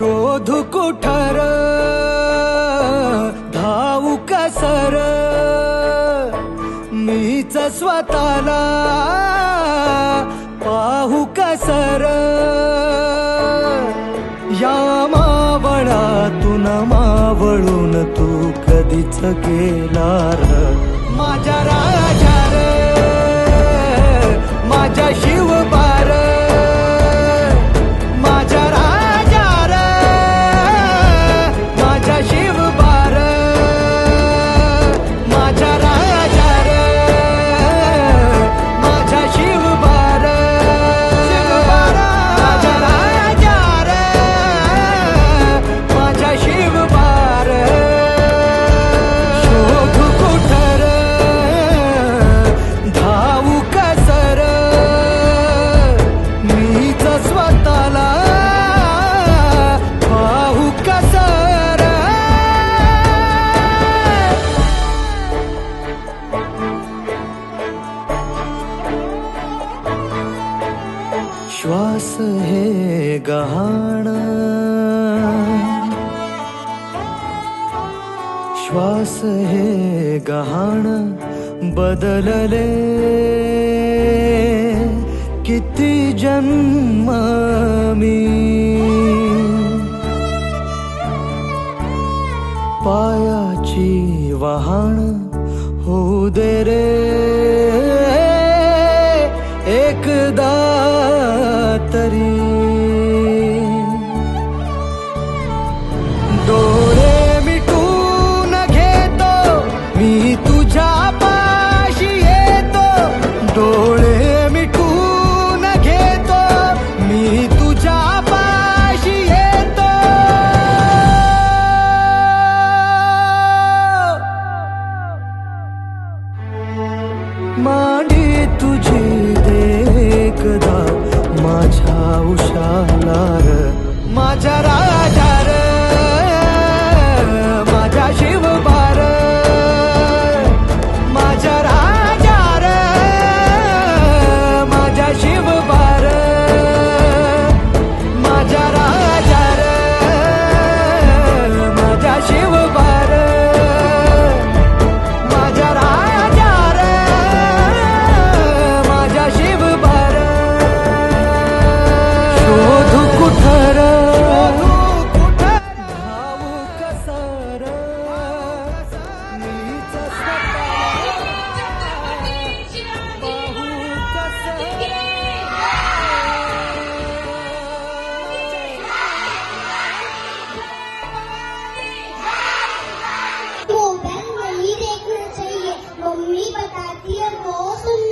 कुठर? धावू कसर मीच स्वतःला पाहू कसर या मावळातून मावळून तू कधीच गेला र माझ्या स्वतःला पाहू कसर श्वास हे गहाण. श्वास हे गहाण बदलले. किती जन्म होऊ दे रे तुझी देखदा माझ्या उशाला र. माझ्या रा मोबाइल नहीं